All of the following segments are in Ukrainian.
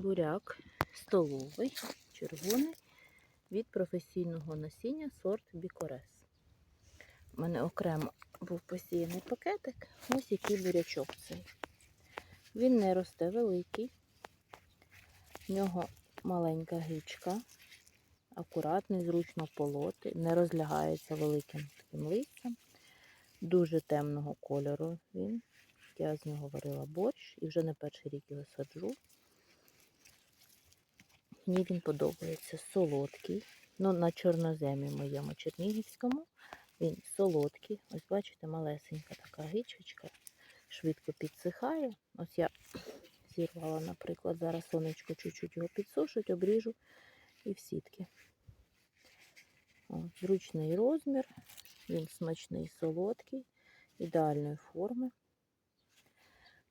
буряк столовий, червоний від професійного насіння сорт Бікорес. У мене окремо був посіяний пакетик. Ось який бурячок цей. Він не росте великий. В нього маленька гичка, акуратний, зручно полоти, не розлягається великим таким листям. Дуже темного кольору він. Я з нього варила борщ і вже не перший рік його саджу. Мені він подобається солодкий. Ну, на чорноземі моєму чернігівському. Він солодкий. Ось бачите, малесенька така гичечка. Швидко підсихає. Ось я зірвала, наприклад, зараз сонечко чуть-чуть його підсушить, обріжу і в сітки. О, зручний розмір, він смачний, солодкий, ідеальної форми.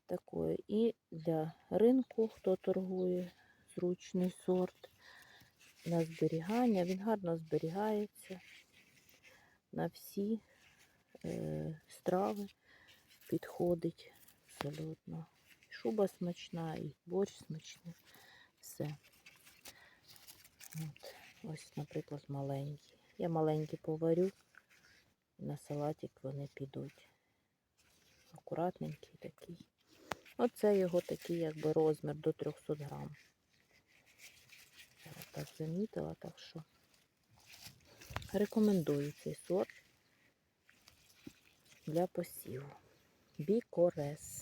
Такої. І для ринку, хто торгує, зручний сорт на зберігання. Він гарно зберігається на всі е, страви, підходить абсолютно. Шуба смачна, і борщ смачний. Все. От. Ось, наприклад, маленькі. Я маленькі поварю, на салатик вони підуть. Акуратненький такий. Оце його такий якби розмір до 300 грам. Так замітила, так що рекомендую цей сорт для посіву. Бікорес.